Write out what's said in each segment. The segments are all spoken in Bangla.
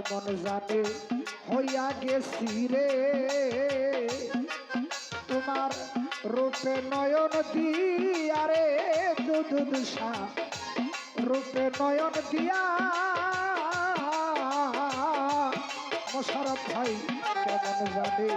কেমন জানে হইয়া গেছি রে। তোমার রূপে নয়ন দিয়া রে দুধ দুষা রূপে নয়ন দিয়া। মোশারফ ভাই, কেমন জানে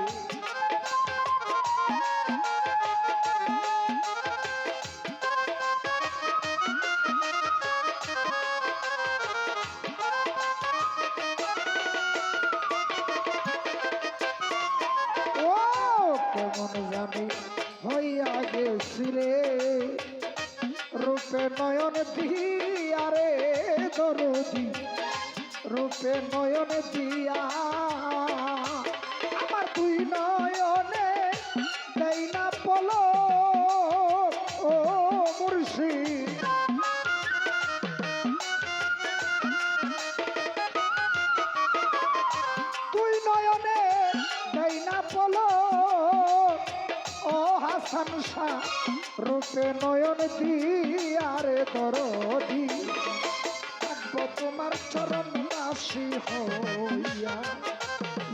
কেমন জানি হইয়া গেছি রে রূপে নয়ন দিয়ারে দরদি। রূপে নয়ন দিয়া শাহ রূপে নয়ন দিয়ারে দরদি। থাকব তোমার চরণ দাসী হইয়া,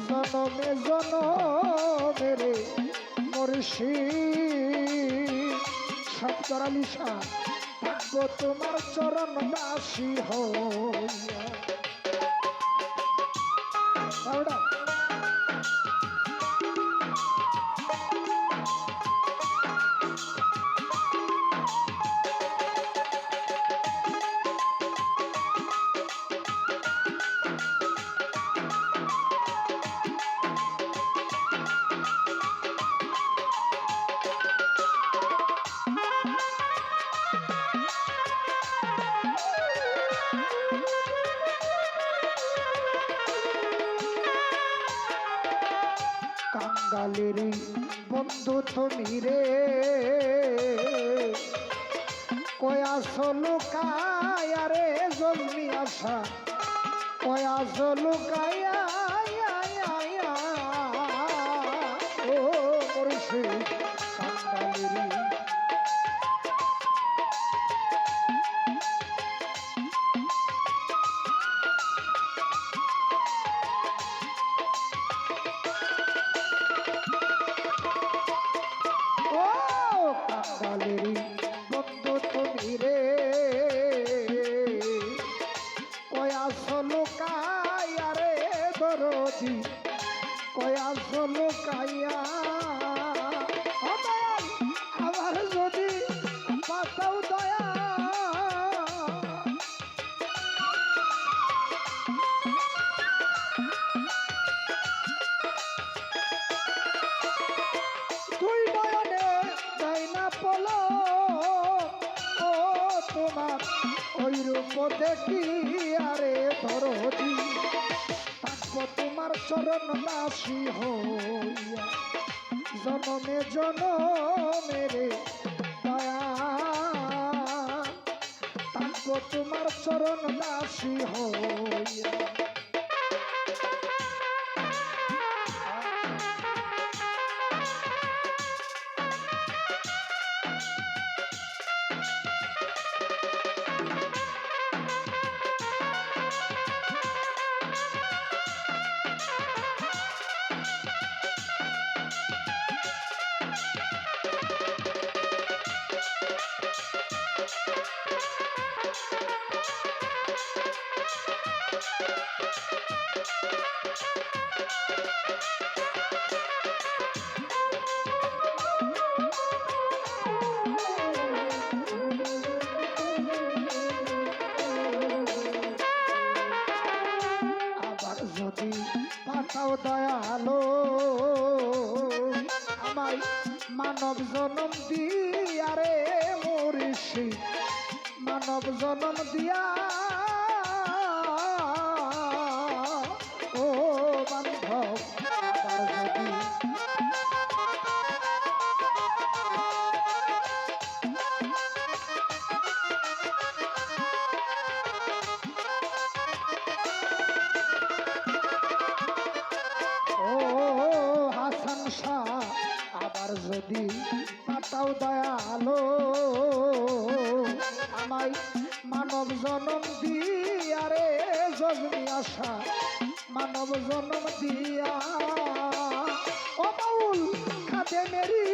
জনমে জনমে রে মর্ষি শব্দর আলিশা থাকব তোমার চরণ দাসী হইয়া কাঙ্গালেরই বন্ধু তুমি রে। কয়াস লুকায়া রে আসা কয়াস লুকায়া ও দয়াল, আমার যদি পাতাও দয়া। তুই নয়নে যাই না দেখি আরে থাকব তোমার চরণ দাসী হইয়া। জনমে জনমে রে তোমার চরণ দাসী হইয়া। পাঠাও মানব জনম দিয়ারে মরিষি মানব জনম দিয়া আবার যদি পাতাও দয়ালো, আমায় মানব জনম দিয়ারে জন্মি আশা, মানব জনম দিয়া। ও বাউল খাদে মেরি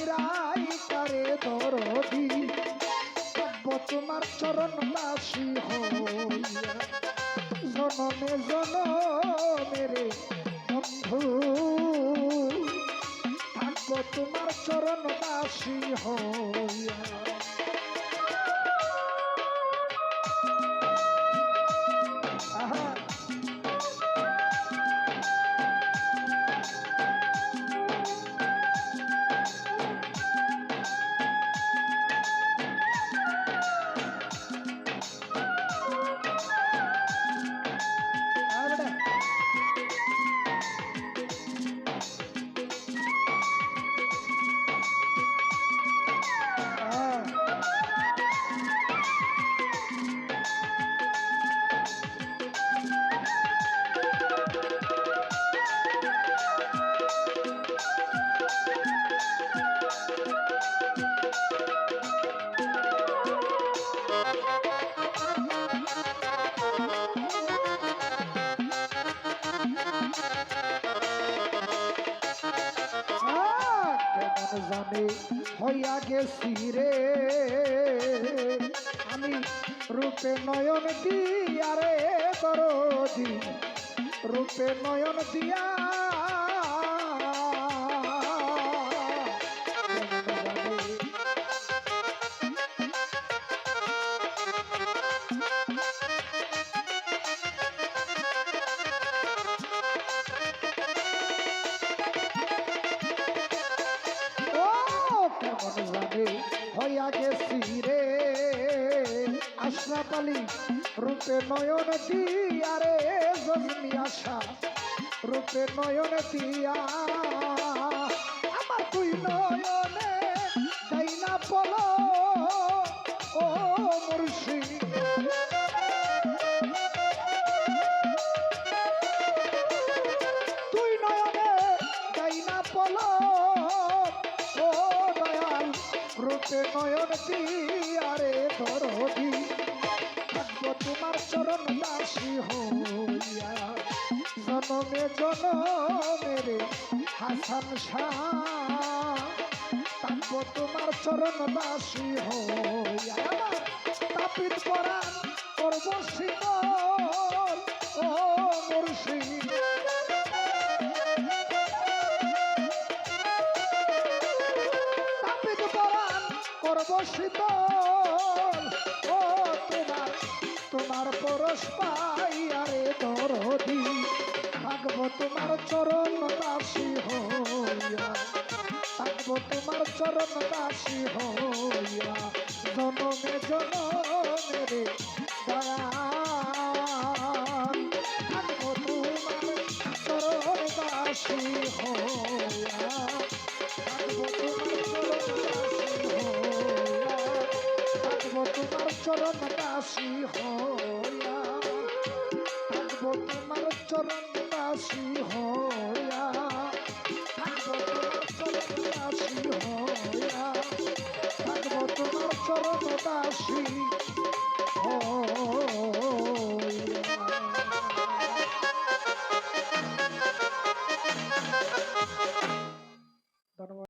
চরণে করে দরদি তোমার চরণ বাসি হইয়া জনমে জনমেরে বন্ধু ভাগ্য তোমার চরণ বাসি হইয়া জানে হইয়া গেছি রে। আমি রূপে নয়ন দিয়া রে দরদি রূপে নয়ন দিয়া আলী রূপে নয়ন দিয়া রে জন্মি আশা, রূপে নয়ন দিয়া। আমার তুই নয়নে যাই না পল, ও মুর্শিদ। তুই নয়নে যাই না পল, ও দয়াল, রূপে নয়ন থাকব তোমার চরণ দাসী হইয়া, জনমে জনমেরে হাসান শাহ। থাকব তোমার চরণ দাসী হইয়া, তাপিত করা করব ও তাপিত করব শীতল তোমার পরশ পাইয়ারে দরদি। থাকব তোমার চরণ হইয়া। থাকব তোমার চরণ দাসী হইয়া। জনমে জনমে রে দয়াল। থাকব তোমার চরণ হইয়া। থাকব তোমার চরণ হইয়া। থাকব তোমার হয়া থাকব তোমার চরণ হয়া থাকব তোমার চরণ দাসী